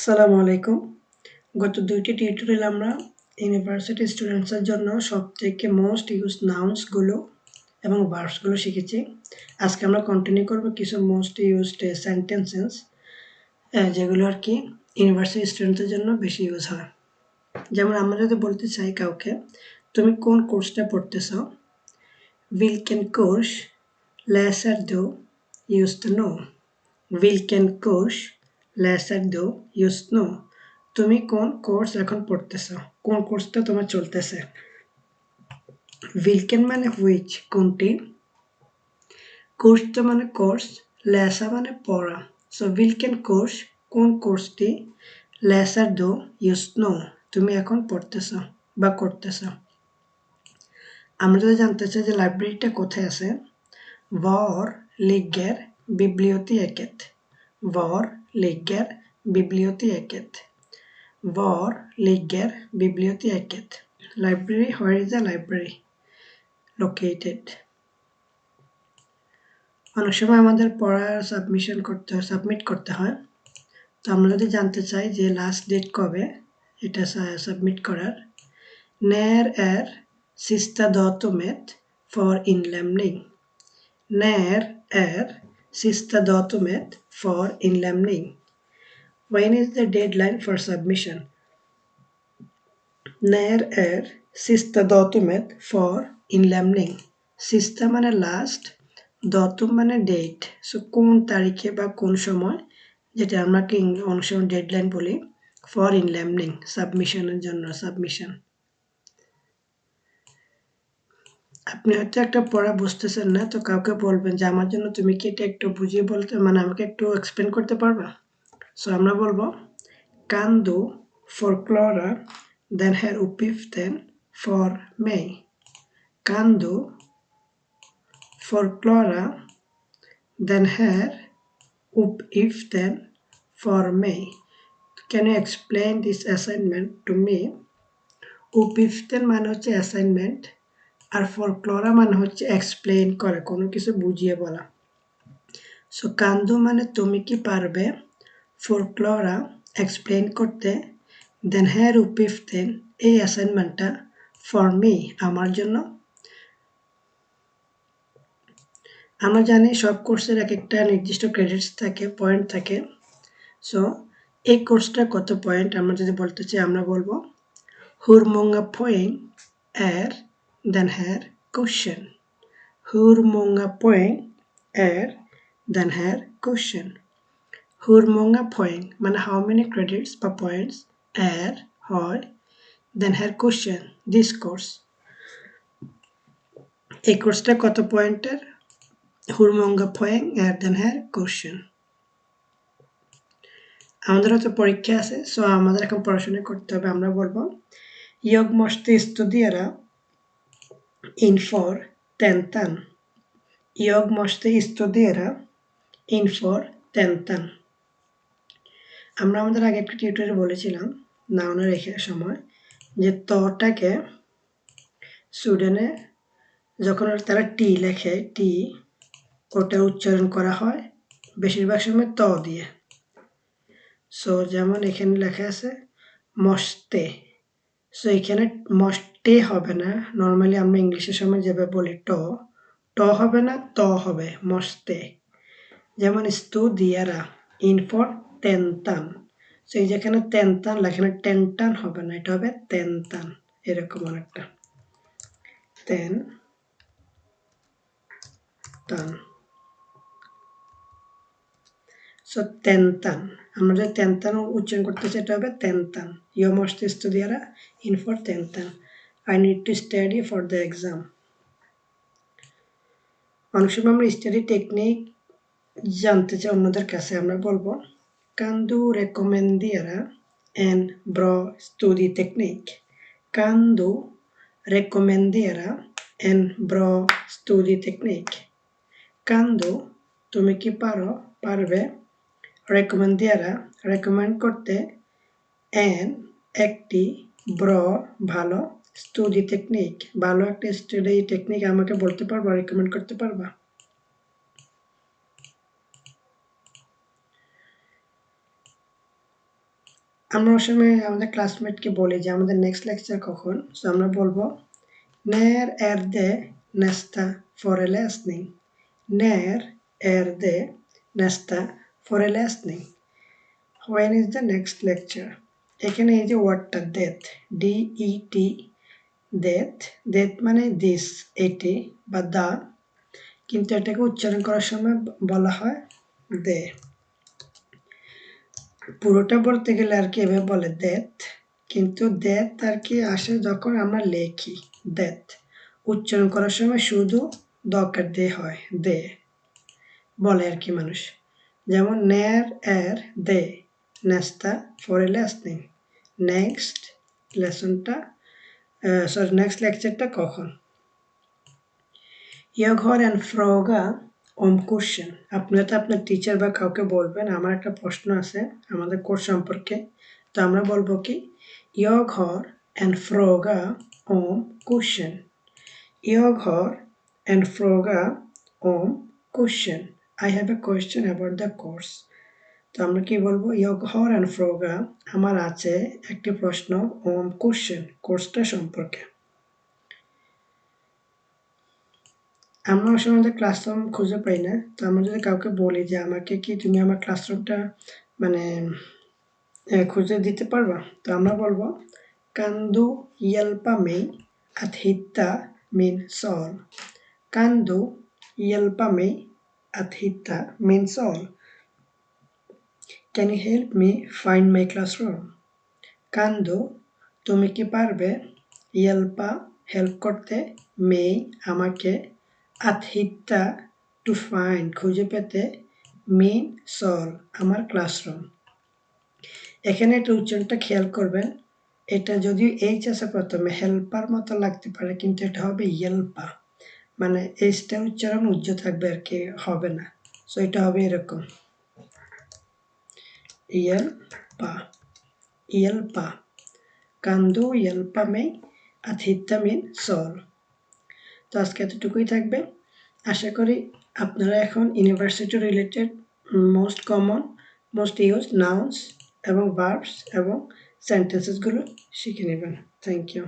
আসসালামু আলাইকুম। গত দুইটি টিউটোরিয়াল আমরা ইউনিভার্সিটি স্টুডেন্টসের জন্য সবথেকে মোস্ট ইউজ নাউন্সগুলো এবং ভার্বসগুলো শিখেছি। আজকে আমরা কন্টিনিউ করব কিছু মোস্ট ইউজড সেন্টেন্সেস যেগুলো আর কি ইউনিভার্সিটি স্টুডেন্টদের জন্য বেশি ইউজ হয়। যেমন আমরা যদি বলতে চাই কাউকে, তুমি কোন কোর্সটা পড়তেছ? Will can course lesser though use to know will can course lesser though use know তুমি কোন কোর্স এখন পড়তেছ? কোন কোর্সটা তোমার চলতেছে? উইলকেন মানে হুইচ কোনটি? কোর্সটা মানে কোর্স, লেসা মানে পড়া। সো উইলকেন কোর্স, কোন কোর্সটি? লেসার দো ইউজ নো তুমি এখন পড়তেছ বা করতেছ। আমরা যদি জানতে চাই যে লাইব্রেরিটা কোথায় আছে? ভর লিগের বিব্লিওতেকেট ভর ligger biblioteket? Var ligger biblioteket? Library, where is the library located? অনেক সময় আমাদের পড়ার সাবমিশন করতে হয় সাবমিট করতে হয় তো আমরা যদি জানতে চাই যে লাস্ট ডেট কবে এটা সাবমিট করার när är sista datumet för inlämning? När är sista datumet för inlämning. When is the deadline for submission? När är sista datumet för inlämning? Sista মানে লাস্ট দতুম মানে ডেট সো কোন তারিখে বা কোন সময় যেটা আমরা অনেক সময় ডেডলাইন বলি ফর ইনল্যামনিং সাবমিশনের জন্য সাবমিশন আপনি হয়তো একটা পড়া বুঝতেছেন না, তো কাউকে বলবেন যে, আমার জন্য তুমি কি এটা একটু বুঝিয়ে বলতে মানে আমাকে একটু এক্সপ্লেন করতে পারবে? সো আমরা বলব কান্দু ফর ক্লোরা দেন হ্যার দেন ফর মে কান্দু ফর ক্লোরা দেন হ্যার উপ ইফ দেন ফর মে can you explain this assignment to me দেন মানে হচ্ছে অ্যাসাইনমেন্ট আর ফরক্লোরা মানে হচ্ছে এক্সপ্লেন করে, কোনো কিছু বুঝিয়ে বলা। সো কান্দো মানে তুমি কি পারবে ফরক্লোরা এক্সপ্লেন করতে? দেন হ্যার দেন এই অ্যাসাইনমেন্টটা ফর মি আমার জন্য। আমরা জানি সব কোর্সের এক একটা নির্দিষ্ট ক্রেডিটস থাকে পয়েন্ট থাকে। সো এই কোর্সটা কত পয়েন্ট আমরা যদি বলতে চাই, আমরা বলব, হুরমঙ্গা পয়েন্ট এর den här kursen? Hur poäng är den här kursen? Hur många poäng, men how many credits per points är, har den här kursen, this course? এই কোর্সটা কত পয়েন্টের হুরমঙ্গা পয়েং এর দেন হ্যার কোশ্চেন আমাদের হয়তো পরীক্ষা আছে সো আমাদের এখন পড়াশোনা করতে হবে আমরা বলব ইয়গ মস্তে স্তুদিয়ারা inför tentan. Jag måste studera inför tentan. আমরা আমাদের আগে একটা টিউটোরিয়ালে বলেছিলাম নাউনের রেখে সময়, যে তটাকে সুডেনে যখন তারা টি লেখে, টি, ওটা উচ্চারণ করা হয় বেশিরভাগ সময় ত দিয়ে সো যেমন এখানে লেখা আছে, মস্তে সো এখানে মস্টে হবে না। নর্মালি আমরা ইংলিশের সময় যেভাবে বলি ট ট হবে না, ত হবে মস্তে। যেমন স্তু দিয়ারা ইনফর তেনতান। সো এই যেখানে তেনতান লেখানে টেনটান হবে না, এটা হবে তেনতান। এরকম অনেকটা। তেন, তান। সো তেনতান। আমরা যে তেনতান উচ্চারণ করতেছি এটা হবে তেনতান। ইয় মস্তে দিয়ারা, ইন ফর তেনতান। I need to study for the exam অনেক সময় আমরা স্টাডি টেকনিক জানতে চাই অন্যদের কাছে আমরা বলব কান্দু রেকমেন্ডিয়ারা en bra studieteknik? Kan du rekommendera en bra studieteknik? Kan du, তুমি কি পারো পারবে রেকমেন্ডিয়ারা রেকমেন্ড করতে এন একটি ব্র ভালো স্টাডি টেকনিক ভালো একটা স্টাডি টেকনিক আমাকে বলতে পারবা রেকমেন্ড করতে পারবা? আমরা ওই সময় আমাদের ক্লাসমেটকে বলি যে, আমাদের নেক্সট লেকচার কখন? সো আমরা বলব när är det nästa föreläsning när är det nästa föreläsning when is the next lecture? এখানে এই যে ওয়ার্ডটা death D E T death death মানে দিস এটি বা দা কিন্তু এটাকে উচ্চারণ করার সময় বলা হয় দে পুরোটা বলতে গেলে আর কি এভাবে বলে ডেথ কিন্তু ডেথ আর কি আসে যখন আমরা লেখি ডেথ উচ্চারণ করার সময় শুধু দরকার দে হয় দে বলে আর কি মানুষ। যেমন ন্যার এর দে nästa föreläsning নেক্সট লেসনটা সরি নেক্সট লেকচারটা কখন har en fråga om kursen. আপনি তো আপনার টিচার বা কাউকে বলবেন আমার একটা প্রশ্ন আছে আমাদের কোর্স সম্পর্কে তো আমরা বলব কি en fråga om kursen. Jag har en fråga om kursen. I have a question about the course. তো আমরা কি বলব har en fråga. আমার আছে একটি প্রশ্ন ওম kursen. কোর্সটা সম্পর্কে আমরা অসময় আমাদের ক্লাসরুম খুঁজে পাই না, তো আমরা যদি কাউকে বলি যে আমাকে কি তুমি আমার ক্লাসরুমটা মানে খুঁজে দিতে পারবা তো আমরা বলব Kan du hjälpa mig att hitta min sal? Kan du hjälpa mig you help me find my classroom? Kan du তুমি কি পারবে? hjälpa হেল্প করতে মেই আমাকে hitta to find, খুঁজে পেতে মেইন সল আমার ক্লাসরুম এখানে একটা উচ্চারণটা খেয়াল করবেন, এটা যদিও এইচ আছে প্রথমে হেল্পার মতো লাগতে পারে, কিন্তু এটা হবে ইয়েলপা। মানে এইচটা উচ্চারণ উজ্জ থাকবে আর কি, হবে না। সো এটা হবে এরকম। ইয়েলপা ইয়েলপা কান্দু hitta min sol তো আজকে এতটুকুই থাকবে। আশা করি আপনারা এখন university related most common most use nouns এবং ভার্বস এবং সেন্টেন্সেসগুলো শিখে নেবেন। Thank you